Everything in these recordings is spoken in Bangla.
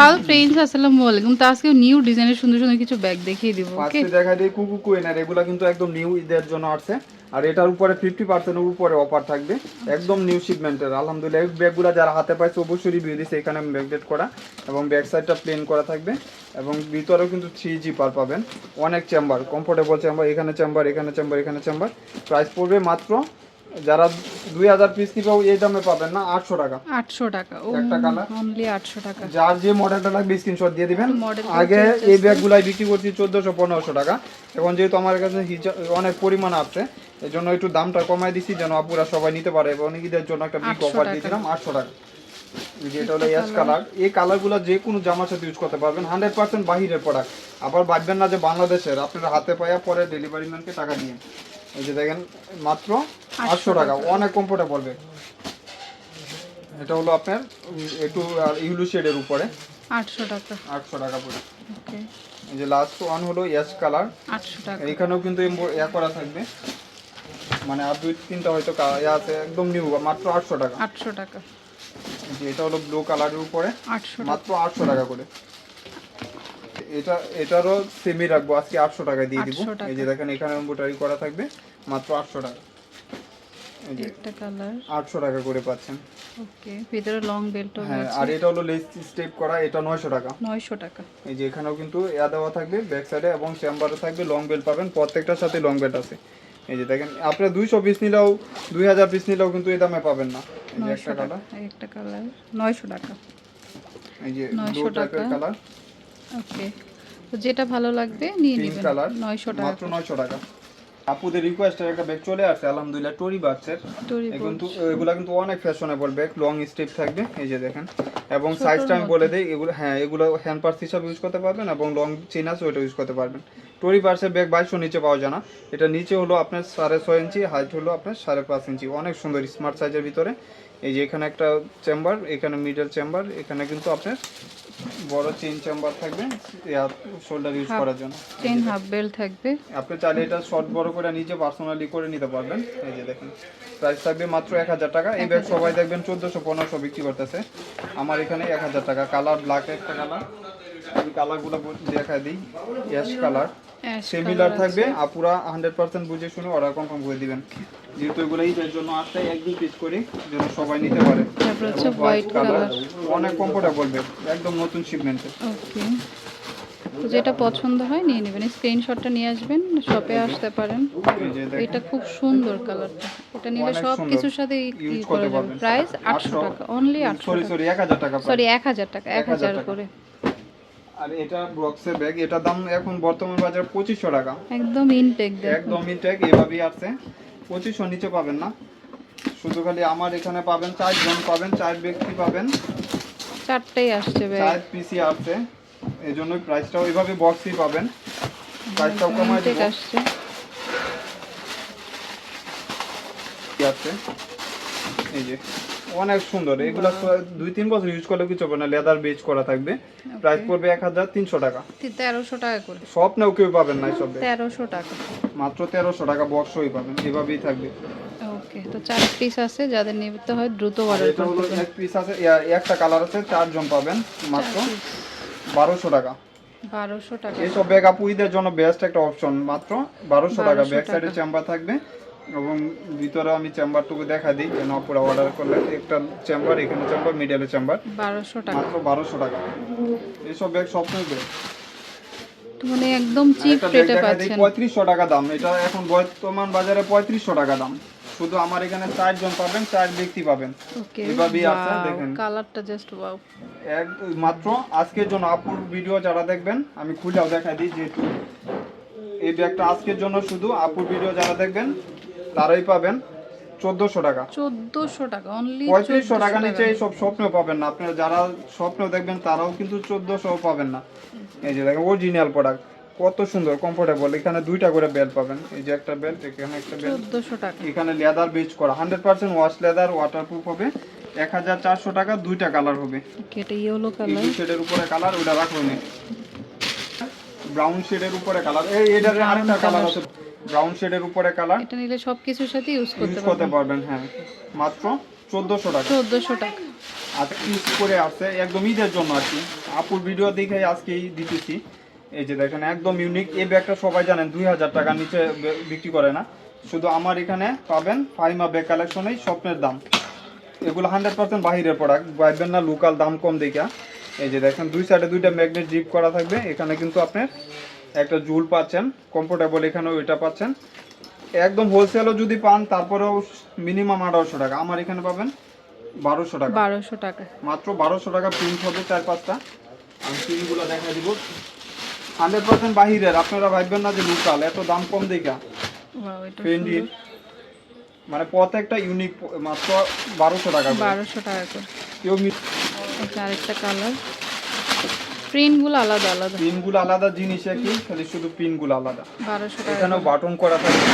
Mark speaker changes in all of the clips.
Speaker 1: হ্যালো ফ্রেন্ডস আসসালামু আলাইকুম তো আজকে নিউ ডিজাইনের সুন্দর সুন্দর কিছু ব্যাগ দেখিয়ে দিব ওকে
Speaker 2: আজকে দেখা দিই কুকু কুইনার এগুলা কিন্তু একদম নিউ ঈদের জন্য আসছে। আর এটার উপরে ফিফটি পার্সেন্টের উপরে অফার থাকবে। একদম নিউ শিপমেন্টের আলহামদুলিল্লাহ এই ব্যাগগুলো যারা হাতে পাইছে অবশ্যই রিভিউ দিচ্ছে এখানে ব্যাগ ডেট করা। এবং ব্যাক সাইডটা প্লেন করা থাকবে। এবং ভিতরেও কিন্তু থ্রি জি পার পাবেন। অনেক চেম্বার কমফোর্টেবল চেম্বার এখানে চেম্বার এখানে চেম্বার এখানে চেম্বার প্রাইস পড়বে মাত্র যারা দুই হাজার পিস নিবেও এই দামে পাবেন না আটশো টাকা।
Speaker 1: আটশো টাকা। ও
Speaker 2: একটা colour।
Speaker 1: অনলি আটশো টাকা।
Speaker 2: যার যে মডেলটা লাগবে স্ক্রিনশট দিয়ে দিবেন। আগে এই ব্যাগগুলাই বিক্রি করছি চোদ্দোশো পনেরোশো টাকা। এখন যেহেতু আমার কাছে অনেক পরিমাণ আছে এই জন্য একটু দামটা কমাই দিছি যেন আপুরা সবাই নিতে পারে। এবং ঈদের জন্য একটা বিগ অফার। দিয়েছিলাম আটশো টাকা। এই যে এটা হলো এস কালার। এই কালারগুলো যে কোনো জামার সাথে ইউজ করতে পারবেন। হান্ড্রেড পার্সেন্ট বাহিরের প্রোডাক্ট আবার ভাববেন না যে বাংলাদেশের। আপনারা হাতে পাইয়া পরে ডেলিভারি ম্যানকে টাকা দিয়ে। এই যে দেখেন মাত্র আটশো টাকা অনেক কমফোর্টেবল ব্যাগ এটা হলো আপনার একটু ইউলু শেডের উপরে।
Speaker 1: আটশো টাকা।
Speaker 2: আটশো টাকা পড়ে
Speaker 1: ওকে।
Speaker 2: এই যে লাস্ট ওয়ান হলো ইয়াস কালার
Speaker 1: আটশো টাকা।
Speaker 2: এখানেও কিন্তু ইয়া করা থাকবে। মানে আর দুই তিনটা হয়তো ইয়া আছে একদম নিউ মাত্র আটশো টাকা।
Speaker 1: আটশো টাকা।
Speaker 2: এই যে এটা হলো ব্লু কালারের উপরে।
Speaker 1: আটশো টাকা।
Speaker 2: মাত্র আটশো টাকা করে। এটা এটারও সেমি রাখব। আজকে আটশো টাকা দিয়ে দিব।
Speaker 1: 800
Speaker 2: এই যে দেখেন এখানে এম্বোটারি করা থাকবে। মাত্র আটশো টাকা। এই যে
Speaker 1: একটা কালার।
Speaker 2: আটশো টাকা করে পাচ্ছেন।
Speaker 1: ওকে ভিতরে লং বেল্টও
Speaker 2: হ্যাঁ আর এটা হলো লেস স্টেপ করা এটা নয়শো টাকা।
Speaker 1: নয়শো টাকা।
Speaker 2: এই যে এখানেও কিন্তু ইয়া দেওয়া থাকবে ব্যাক সাইডে এবং চেম্বারে থাকবে লং বেল্ট পাবেন প্রত্যেকটার সাথে লং বেল্ট আছে। এই যে দেখেন আপনার দুইশো পিস নিলেও দুই হাজার পিস নিলেও কিন্তু এই দামে পাবেন না। এই যে একটা কালার।
Speaker 1: এই একটা কালার নয়শো টাকা।
Speaker 2: এই যে
Speaker 1: 900 টাকা।
Speaker 2: কালার।
Speaker 1: ওকে তো যেটা ভালো লাগবে নিয়ে নেবেন।
Speaker 2: কালার।
Speaker 1: নয়শো টাকা
Speaker 2: মাত্র নয়শো টাকা। আপুদের রিকোয়েস্টের একটা ব্যাগ চলে আসছে আলহামদুলিল্লাহ টরি বাচ্চের। কিন্তু এগুলা কিন্তু অনেক ফ্যাশনেবল ব্যাগ লং স্টেপ থাকবে এই যে দেখেন। এবং সাইজটা আমি বলে দিই এগুলো হ্যাঁ এগুলো হ্যান্ড পার্স হিসাবে ইউজ করতে পারবেন এবং লং চেন আছে ওইটা ইউজ করতে পারবেন। টরি পার্সের ব্যাগ বাইশশো নিচে পাওয়া যায় না। এটা নিচে হলো আপনার সাড়ে ছয় ইঞ্চি হাইট হলো আপনার সাড়ে পাঁচ ইঞ্চি অনেক সুন্দর স্মার্ট সাইজের ভিতরে। এই যে এখানে একটা চেম্বার এখানে মিডল চেম্বার এখানে কিন্তু আপনার বড় চেন চেম্বার থাকবে শোল্ডার ইউজ করার জন্য।
Speaker 1: চেন হাফ বেল থাকবে।
Speaker 2: আপনি চাইলে এটা শর্ট বড় করে নিজে পার্সোনালি করে নিতে পারবেন। এই যে দেখেন প্রাইস থাকবে মাত্র এক হাজার টাকা। এই ব্যাগ সবাই দেখবেন চোদ্দোশো পনেরোশো বিক্রি করতেছে। আমার এখানে এক হাজার টাকা কালার ব্ল্যাক একটা কালার আমি কালারগুলো দেখাই দিই। ইয়াস কালার সিমিলার থাকবে। আপুরা হান্ড্রেড পার্সেন্ট বুঝে শুনে অর্ডার কনফার্ম করে দিবেন। যেহেতু এগুলো ঈদের জন্য আসছে এক দুই পিস করে যেন সবাই নিতে পারে।
Speaker 1: হোয়াইট
Speaker 2: কালার অনেক কমফোর্টেবল একদম নতুন শিপমেন্টের
Speaker 1: ওকে যেটা পছন্দ হয় নিয়ে নেবেন। স্ক্রিনশটটা নিয়ে আসবেন শপে আসতে পারেন। এটা খুব সুন্দর কালারটা এটা নিলে সব কিছুর সাথে
Speaker 2: Use
Speaker 1: ই
Speaker 2: করতে পারবেন।
Speaker 1: প্রাইস আটশো
Speaker 2: 800
Speaker 1: টাকা অনলি আটশো
Speaker 2: সরি সরি এক হাজার টাকা
Speaker 1: সরি এক হাজার টাকা এক
Speaker 2: 1000
Speaker 1: হাজার করে।
Speaker 2: আর এটা বক্সের ব্যাগ এটা দাম এখন বর্তমান বাজার পঁচিশশো টাকা।
Speaker 1: একদম ইনটেক
Speaker 2: একদম ইনটেক এভাবেই আছে। পঁচিশশো নিচে পাবেন না। শুধু খালি আমার এখানে পাবেন চারজন পাবেন চার ব্যক্তি পাবেন।
Speaker 1: চারটেই আসছে ব্যাগ
Speaker 2: চার পিসি আছে এই জন্য প্রাইসটাও এইভাবে বক্সই পাবেন প্রাইসটাও কমাই
Speaker 1: ইনটেক
Speaker 2: দেবো।
Speaker 1: আসছে।
Speaker 2: আছে এই যে। অনেক সুন্দর। এগুলো দুই তিন বছর ইউজ করলে কিছু হবে না লেদার বেচ করা থাকবে। প্রাইস পড়বে এক হাজার তিনশো টাকা।
Speaker 1: তেরোশো টাকা করে।
Speaker 2: স্বপ্নেও কেউ পাবেন না ব্যাগ।
Speaker 1: তেরোশো টাকা।
Speaker 2: মাত্র তেরোশো টাকা বক্সই পাবেন এভাবেই থাকবে।
Speaker 1: ওকে তো চার পিস আছে যাদের নিতে হয় দ্রুত অর্ডার
Speaker 2: এটা হলো এক পিস আছে একটা কালার আছে চারজন পাবেন মাত্র। বারোশো টাকা।
Speaker 1: বারোশো টাকা।
Speaker 2: এইসব ব্যাগ আপু ঈদের জন্য বেস্ট একটা অপশন মাত্র। বারোশো টাকা ব্যাক সাইডে চেম্বার থাকবে। এবং ভিতরে আমি চেম্বারটুকু দেখা দিই যেন আপুরা অর্ডার করলে। একটা চেম্বার এখানে চেম্বার মিডিয়ালে চেম্বার।
Speaker 1: বারোশো টাকা।
Speaker 2: মাত্র বারোশো টাকা। এইসব ব্যাগ সবসময়
Speaker 1: তো মানে একদম চিপ
Speaker 2: ব্যাগ
Speaker 1: রেটে
Speaker 2: দেখা দিই
Speaker 1: পাচ্ছেন
Speaker 2: পঁয়ত্রিশশো টাকা দাম। এটা এখন বর্তমান বাজারে পঁয়ত্রিশশো টাকা দাম। শুধু আমার এখানে চারজন পাবেন চার ব্যক্তি পাবেন।
Speaker 1: ওকে
Speaker 2: এভাবেই আছে, দেখেন।
Speaker 1: কালারটা জাস্ট ওয়াও
Speaker 2: এক মাত্র আজকের জন্য আপুর ভিডিও যারা দেখবেন আমি খুলেও দেখাই দিই যেহেতু। এই ব্যাগটা আজকের জন্য শুধু আপুর ভিডিও যারা দেখবেন তারাই পাবেন চোদ্দশো টাকা।
Speaker 1: চোদ্দশো টাকা অনলি
Speaker 2: পঁয়ত্রিশশো টাকা নিচে সব স্বপ্নেও পাবেন না। আপনারা যারা স্বপ্ন দেখবেন তারাও কিন্তু চোদ্দোশো পাবেন না। এই যে দেখেন অরিজিনাল প্রোডাক্ট কত সুন্দর কমফোর্টেবল এখানে দুইটা করে বেল্ট পাবেন। এই যে একটা বেল্ট এখানে একটা বেল্ট
Speaker 1: চোদ্দোশো টাকা।
Speaker 2: এখানে লেদার বেচ করা। Hundred percent wash leather waterproof হবে। এক হাজার চারশো টাকা দুইটা কালার হবে।
Speaker 1: ওকে এটা ইয়েলো কালার
Speaker 2: শেডের উপরে কালার ওটা রাখো নি ব্রাউন শেডের উপরে কালার এই এটার আরেকটা কালার আছে। ব্রাউন শেডের উপরে কালার
Speaker 1: এটা নিলে সব কিছুর সাথে ইউজ করতে
Speaker 2: করতে
Speaker 1: পারবেন।
Speaker 2: হ্যাঁ। মাত্র চোদ্দোশো টাকা।
Speaker 1: চোদ্দোশো টাকা।
Speaker 2: আর পিস করে আসছে একদম ঈদের জন্য আর কি। আপুর ভিডিও দেখে আজকেই দিতেছি। এই যে দেখেন একদম ইউনিক এই ব্যাগটা সবাই জানেন দুই হাজার টাকার নিচে বিক্রি করে না। শুধু আমার এখানে পাবেন ফাইমা ব্যাগ কালেকশনেই স্বপ্নের দাম। এগুলো হান্ড্রেড পার্সেন্ট বাহিরের প্রোডাক্ট ভাববেন না লোকাল দাম কম দেখা এই যে দেখেন দুই সাইডে দুইটা ম্যাগনেট জিপ করা থাকবে। এখানে কিন্তু আপনার একটা জুল পাচ্ছেন কমফোর্টেবল এখানেও এটা পাচ্ছেন। একদম হোলসেলও যদি পান তারপরেও মিনিমাম আঠারোশো টাকা। আমার এখানে পাবেন বারোশো টাকা।
Speaker 1: বারোশো টাকা।
Speaker 2: মাত্র বারোশো টাকা প্রিন্ট হবে চার পাঁচটা। আমি প্রিন্টগুলো দেখা দিব। হান্ড্রেড পার্সেন্ট বাহিরের। আপনারা ভাববেন না যে লোকাল এত দাম কম দেখা। ফ্রেন্ডির মানে প্রত্যেকটা ইউনিক মাত্র বারোশো টাকা।
Speaker 1: বারোশো টাকা
Speaker 2: কেউ
Speaker 1: আরেকটা কালার প্রিন্টগুলো আলাদা আলাদা।
Speaker 2: পিনগুলো আলাদা জিনিস একই খালি শুধু পিনগুলো আলাদা।
Speaker 1: বারোশো টাকা।
Speaker 2: এখানেও বাটন করা থাকবে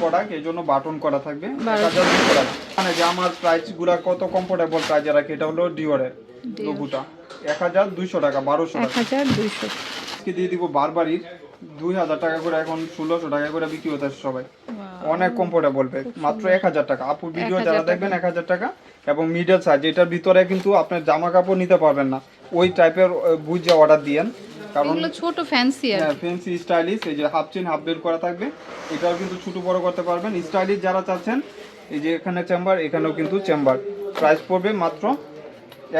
Speaker 2: প্রোডাক্ট এই জন্য বাটন করা থাকবে। মানে যে আমার প্রাইসগুলা কত কমফোর্টেবল প্রাইজে রাখি এটা হলো ডিওরের হাজার দুইশো টাকা বারোশো
Speaker 1: এক
Speaker 2: টাকা
Speaker 1: হাজার দুইশো।
Speaker 2: আজকে দিয়ে দিব বারবারই দুই হাজার টাকা করে এখন ষোলোশো টাকা করে বিক্রি হতে সবাই। অনেক কমফোর্টেবল ব্যাগ মাত্র এক হাজার টাকা। আপু ভিডিও যারা দেখবেন এক হাজার টাকা। এবং মিডল সাইজ এটার ভিতরে কিন্তু আপনার জামা কাপড় নিতে পারবেন না। ওই টাইপের বুঝে অর্ডার দিয়েন কারণ
Speaker 1: এগুলো ছোট ফ্যান্সি আর
Speaker 2: হ্যাঁ ফেন্সি স্টাইলিশ এই যে হাফ চেন হাফ বেল্ট করা থাকবে। এটাও কিন্তু ছোট বড় করতে পারবেন। স্টাইলিশ যারা চাচ্ছেন এই যে এখানে চেম্বার এখানেও কিন্তু চেম্বার প্রাইস পড়বে মাত্র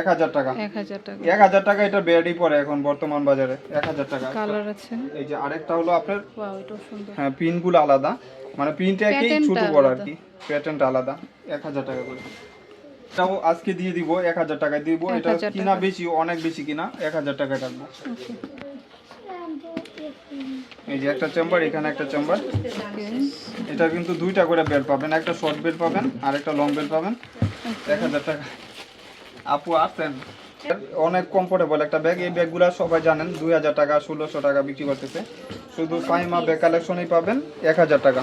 Speaker 2: এক হাজার টাকা।
Speaker 1: এক হাজার টাকা।
Speaker 2: এটা বেডই পড়ে এখন বর্তমান বাজারে। এক হাজার টাকা।
Speaker 1: কালার আছে।
Speaker 2: এই যে আরেকটা হলো আপনার
Speaker 1: ওয়াও এটাও সুন্দর।
Speaker 2: হ্যাঁ পিনগুলো আলাদা। মানে পিনটা একই ছোট বড় আর কি। প্যাটার্নটা আলাদা। এক হাজার টাকা করে। এটাও আজকে দিয়ে দিব এক হাজার টাকায়। দিব এটা কিনা বেশি অনেক বেশি কিনা এক হাজার টাকা রাখব এই যে একটা চেম্বার এখানে একটা চেম্বার। এটা কিন্তু দুইটা করে বেল পাবেন একটা শর্ট বেল পাবেন আর একটা লং বেল পাবেন। এক হাজার টাকা। আপু আসেন। অনেক কমফোর্টেবল একটা ব্যাগ এই ব্যাগগুলো সবাই জানেন দুই হাজার টাকা ষোলোশো টাকা বিক্রি করতেছে। শুধু ফাইমা ব্যাগ কালেকশনেই পাবেন এক হাজার টাকা।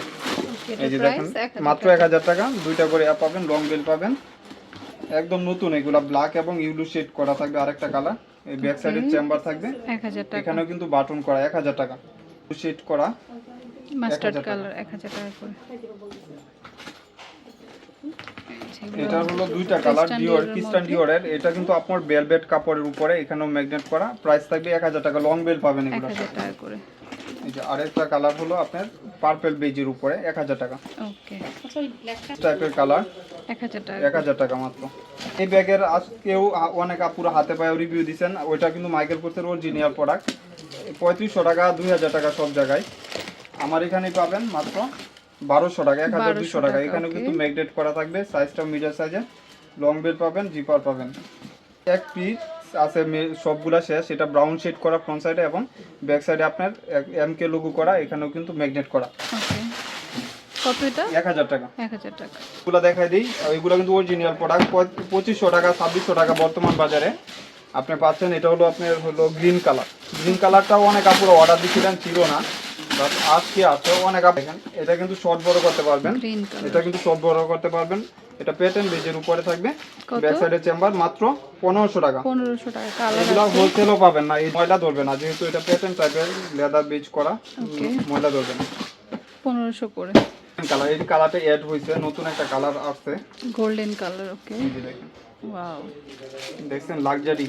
Speaker 2: এই যে দেখেন মাত্র এক হাজার টাকা দুইটা করে পাবেন লং বেল পাবেন। একদম নতুন এগুলা ব্ল্যাক এবং ইউলু শেড করা থাকবে আরেকটা কালার এই ব্যাক সাইডের চেম্বার থাকবে।
Speaker 1: এক হাজার টাকা।
Speaker 2: এখানেও কিন্তু বাটন করা এক হাজার টাকা। শেড করা
Speaker 1: মাস্টার্ড কালার এক হাজার টাকা করে।
Speaker 2: এটা হলো দুইটা কালার ডিওর
Speaker 1: এর
Speaker 2: ডিওরের এটা কিন্তু আপনার বেলভেট কাপড়ের উপরে এখানেও ম্যাগনেট করা। প্রাইস থাকবে এক হাজার টাকা লং বেল পাবেন এগুলো।
Speaker 1: হাজার টাকা করে।
Speaker 2: এই যে আরেকটা কালার হলো আপনার পার্পেল বেজের উপরে এক হাজার টাকা।
Speaker 1: ওকে
Speaker 2: টাইপের কালার।
Speaker 1: এক হাজার টাকা।
Speaker 2: এক হাজার টাকা মাত্র। এই ব্যাগের আজকেও অনেক আপুরা হাতে পায়ে রিভিউ দিচ্ছেন ওইটা কিন্তু মাইকেল কোর্সের অরিজিনাল প্রোডাক্ট পঁয়ত্রিশশো টাকা দুই হাজার টাকা সব জায়গায়। আমার এখানে পাবেন মাত্র বারোশো টাকা এক হাজার দুশো
Speaker 1: 1200
Speaker 2: টাকা।
Speaker 1: okay.
Speaker 2: কিন্তু ম্যাগনেট করা থাকবে। সাইজটা মিডিয়াম সাইজে লং বেল পাবেন জিপার পাবেন। এক পিস আছে সবগুলা শেষ। এটা ব্রাউন শেড করা ফ্রন্ট সাইডে এবং ব্যাক সাইডে আপনার এম কে লোগো করা এখানেও কিন্তু ম্যাগনেট করা।
Speaker 1: কত এটা?
Speaker 2: এক হাজার টাকা।
Speaker 1: এক হাজার টাকা।
Speaker 2: গুলো দেখাই দিই। এগুলো কিন্তু অরিজিনাল প্রোডাক্ট পঁচিশশো টাকা ছাব্বিশশো টাকা বর্তমান বাজারে। আপনি পাচ্ছেন এটা হলো আপনার হলো গ্রিন কালার গ্রিন কালারটাও অনেক আপুরা অর্ডার দিচ্ছিলেন ছিল না। বাট আজকে আছে অনেক দেখেন এটা কিন্তু শর্ট বড় করতে পারবেন। এটা কিন্তু শর্ট বড় করতে পারবেন। এটা প্যাটার্ন বেজের উপরে থাকবে? ব্যাক চেম্বার মাত্র পনেরোশো টাকা।
Speaker 1: পনেরোশো টাকা কালার
Speaker 2: এগুলো হোলসেলও পাবেন না এই ময়লা ধরবে না। যেহেতু এটা প্যাটার্ন টাইপের লেদার বেজ করা ময়লা ধরবে না।
Speaker 1: পনেরোশো করে।
Speaker 2: কালার এই কালারটা অ্যাড হয়েছে নতুন একটা কালার আসছে।
Speaker 1: গোল্ডেন কালার ওকে
Speaker 2: দেখেন।
Speaker 1: ওয়াও
Speaker 2: দেখছেন লাক্সারি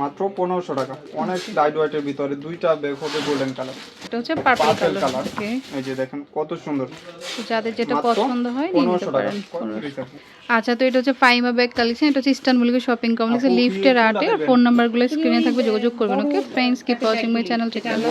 Speaker 2: মাত্র পনেরোশো টাকা। অনেক লাইট ওয়েটের ভিতরে দুইটা ব্যাগ হবে গোল্ডেন কালার
Speaker 1: এটা হচ্ছে পার্পল কালার
Speaker 2: এই যে দেখেন কত সুন্দর।
Speaker 1: যাদের যেটা পছন্দ হয় নিতে
Speaker 2: 1500 টাকা।
Speaker 1: পারেন।
Speaker 2: কত
Speaker 1: 1500
Speaker 2: দিছে?
Speaker 1: আচ্ছা তো এটা হচ্ছে ফাইমা ব্যাগ কালেকশন এটা হচ্ছে ইস্টার্ন মলিকের শপিং কমপ্লেক্সে লিফটের আটে আর ফোন নাম্বারগুলো স্ক্রিনে থাকবে যোগাযোগ করবেন okay friends keep watching my channel ঠিক আছে